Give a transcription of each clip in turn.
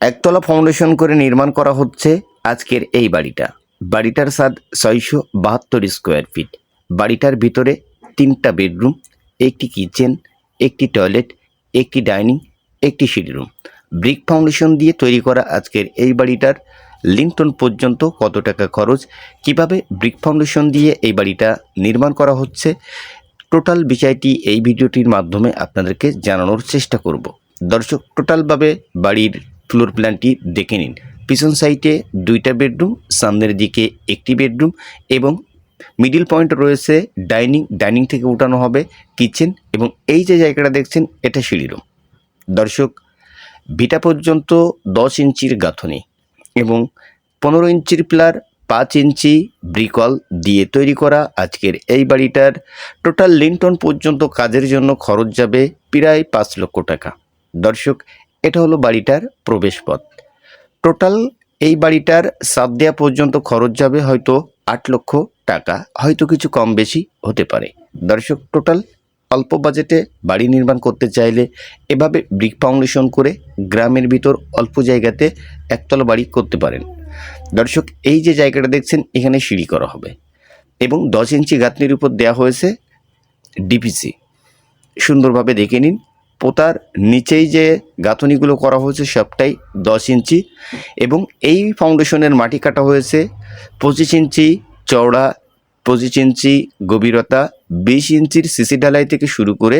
একতলা ফাউন্ডেশন করে নির্মাণ করা হচ্ছে আজকের এই বাড়িটা। বাড়িটার স্বাদ ছয়শো বাহাত্তর স্কোয়ার ফিট বাড়িটার ভিতরে তিনটা বেডরুম একটি কিচেন একটি টয়লেট একটি ডাইনিং একটি সিঁড়ি রুম ব্রিক ফাউন্ডেশন দিয়ে তৈরি করা আজকের এই বাড়িটার লিংটন পর্যন্ত কত টাকা খরচ, কীভাবে ব্রিক ফাউন্ডেশন দিয়ে এই বাড়িটা নির্মাণ করা হচ্ছে টোটাল বিষয়টি এই ভিডিওটির মাধ্যমে আপনাদেরকে জানানোর চেষ্টা করব। দর্শক টোটালভাবে বাড়ির ফ্লোর প্ল্যানটি দেখে নিন। পিছন সাইডে দুইটা বেডরুম সামনের দিকে একটি বেডরুম এবং মিডিল পয়েন্ট রয়েছে ডাইনিং ডাইনিং থেকে উঠানো হবে কিচেন এবং এই যে জায়গাটা দেখছেন, এটা সিঁড়ি রুম দর্শক, ভিটা পর্যন্ত দশ ইঞ্চির গাঁথনি এবং পনেরো ইঞ্চির প্লার, পাঁচ ইঞ্চি ব্রিকল দিয়ে তৈরি করা আজকের এই বাড়িটার টোটাল লিন্টন পর্যন্ত কাজের জন্য খরচ যাবে প্রায় পাঁচ লক্ষ টাকা। দর্শক এটা হলো বাড়িটার প্রবেশপথ। টোটাল এই বাড়িটার সাত দেওয়া পর্যন্ত খরচ যাবে হয়তো আট লক্ষ টাকা, হয়তো কিছু কম বেশি হতে পারে। দর্শক টোটাল অল্প বাজেটে বাড়ি নির্মাণ করতে চাইলে এভাবে ব্রিক ফাউন্ডেশন করে গ্রামের ভিতর অল্প জায়গাতে একতলা বাড়ি করতে পারেন। দর্শক, এই যে জায়গাটা দেখছেন, এখানে সিঁড়ি করা হবে এবং দশ ইঞ্চি গাঁথনির উপর দেওয়া হয়েছে ডিপিসি সুন্দরভাবে দেখে নিন পোতার নিচেই যে গাঁথনিগুলো করা হয়েছে সবটাই দশ ইঞ্চি এবং এই ফাউন্ডেশনের মাটি কাটা হয়েছে পঁচিশ ইঞ্চি চওড়া, পঁচিশ ইঞ্চি গভীরতা, বিশ ইঞ্চির সিসি ঢালাই থেকে শুরু করে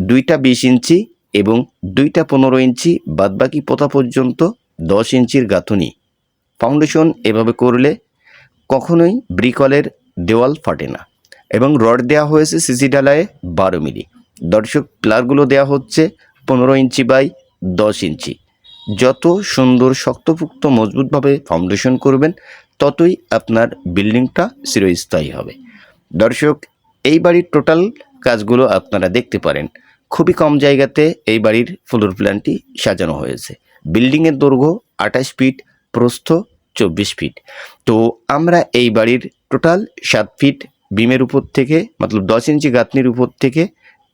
দুইটা বিশ ইঞ্চি এবং দুইটা পনেরো ইঞ্চি বাদবাকি পোতা পর্যন্ত দশ ইঞ্চির গাঁথনি। ফাউন্ডেশন এভাবে করলে কখনোই ব্রিকলের দেওয়াল ফাটে না এবং রড দেওয়া হয়েছে সিসি ঢালায়ে বারো মিলি। দর্শক প্লারগুলো দেওয়া হচ্ছে পনেরো ইঞ্চি বাই দশ ইঞ্চি। যত সুন্দর, শক্তপুক্ত, মজবুতভাবে ফাউন্ডেশন করবেন, ততই আপনার বিল্ডিংটা চিরস্থায়ী হবে। দর্শক, এই বাড়ির টোটাল কাজগুলো আপনারা দেখতে পারেন। খুবই কম জায়গাতে এই বাড়ির ফ্লোর প্ল্যানটি সাজানো হয়েছে। বিল্ডিংয়ের দৈর্ঘ্য আঠাশ ফিট প্রস্থ চব্বিশ ফিট তো আমরা এই বাড়ির টোটাল সাত ফিট বিমের উপর থেকে, মতলব দশ ইঞ্চি গাঁথনির উপর থেকে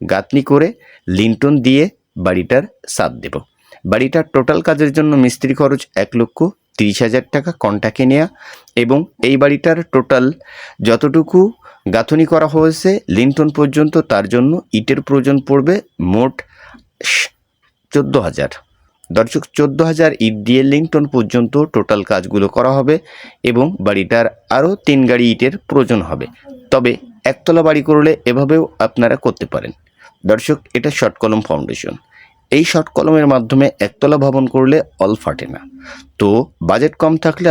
গাঁথনি করে লিন্টন দিয়ে বাড়িটার সাদ দেব। বাড়িটার টোটাল কাজের জন্য মিস্ত্রি খরচ এক লক্ষ তিরিশ হাজার টাকা কন্টাকে নেয়া এবং এই বাড়িটার টোটাল যতটুকু গাঁথনি করা হয়েছে লিন্টন পর্যন্ত তার জন্য ইটের প্রয়োজন পড়বে মোট চোদ্দ হাজার। দর্শক, চোদ্দ হাজার ইট দিয়ে লিংটন পর্যন্ত টোটাল কাজগুলো করা হবে এবং বাড়িটার আরও তিন গাড়ি ইটের প্রয়োজন হবে। তবে একতলা বাড়ি করলে এভাবেও আপনারা করতে পারেন। দর্শক, এটা শর্ট কলম ফাউন্ডেশন। এই শর্ট কলমের মাধ্যমে একতলা ভবন করলে অল ফাটে না। তো বাজেট কম থাকলে